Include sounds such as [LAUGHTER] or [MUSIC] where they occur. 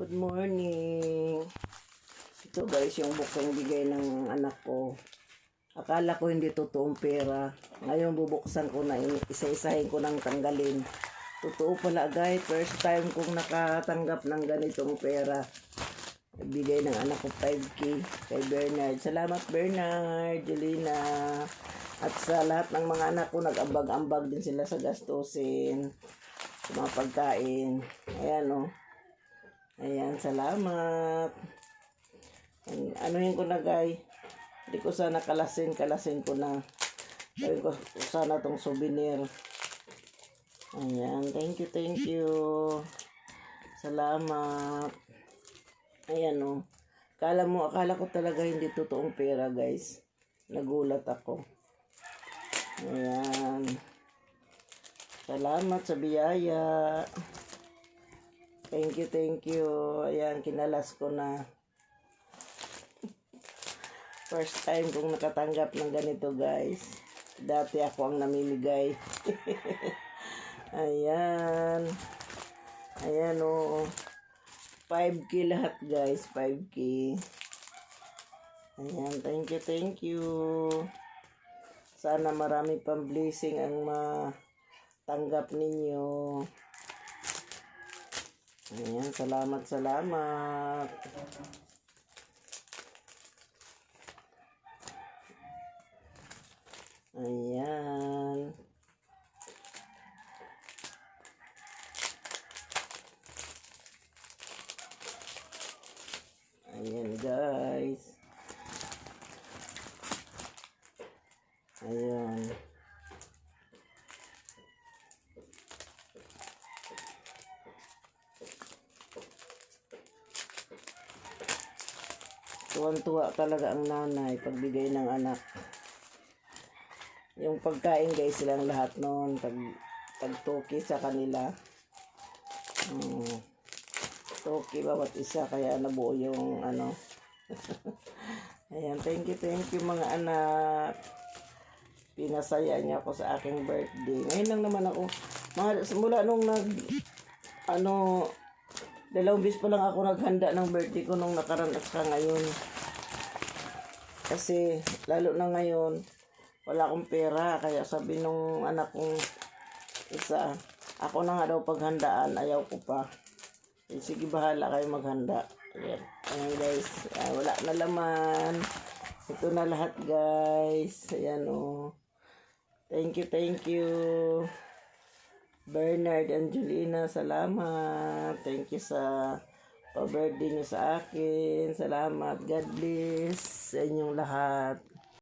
Good morning. Ito guys, yung bukang bigay ng anak ko. Akala ko hindi totoong pera. Ngayon bubuksan ko na, isa-isahin ko nang tanggalin. Totoo pala guys, first time kong nakatanggap ng ganitong pera. Bigay ng anak ko 5K kay Bernard. Salamat Bernard, Jelina. At sa lahat ng mga anak ko, nag-ambag-ambag din sila sa gastusin. Sa mga pagkain. Ayan o. Oh. Ayan, salamat. Ang- Anuhin ko na guys. Hindi ko sana kalasin, kalasin ko na. Sabi ko sana tong souvenir. Ayan, thank you, thank you. Salamat. Ayan o. Kala mo, akala ko talaga hindi totoong pera guys. Nagulat ako. Ayan. Salamat sa biyaya. Thank you, thank you. Ayan, kinalas ko na. First time kong nakatanggap ng ganito, guys. Dati ako ang namimigay. [LAUGHS] Ayan. Ayan, o. 5K lahat, guys. 5K. Ayan, thank you, thank you. Sana marami pang blessing ang matanggap ninyo. Ayan, salamat, salamat. Ayan. Ayan, guys. Ayan. Tuwan-tuwa talaga ang nanay pagbigay ng anak. Yung pagkain guys silang lahat noon pag pagtuki sa kanila. Hmm. Tuki bawat isa kaya nabuo yung ano. [LAUGHS] Ayan, thank you, thank you mga anak. Pinasaya niya ako sa aking birthday. Ngayon lang naman ako, mga, mula nung nag, ano, dalawang bis pa lang ako naghanda ng birthday ko nung nakaraan at saka ngayon. Kasi, lalo na ngayon, wala akong pera. Kaya sabi nung anak kong isa, ako na nga daw paghandaan, ayaw ko pa. Eh, sige, bahala kayo maghanda. Ayan, Ayan guys, Ayan, wala na laman. Ito na lahat guys. Ayan o. Thank you, thank you. Bernard and Julina, salamat. Thank you sa pa-birthday niyo sa akin. Salamat. God bless sa inyong lahat.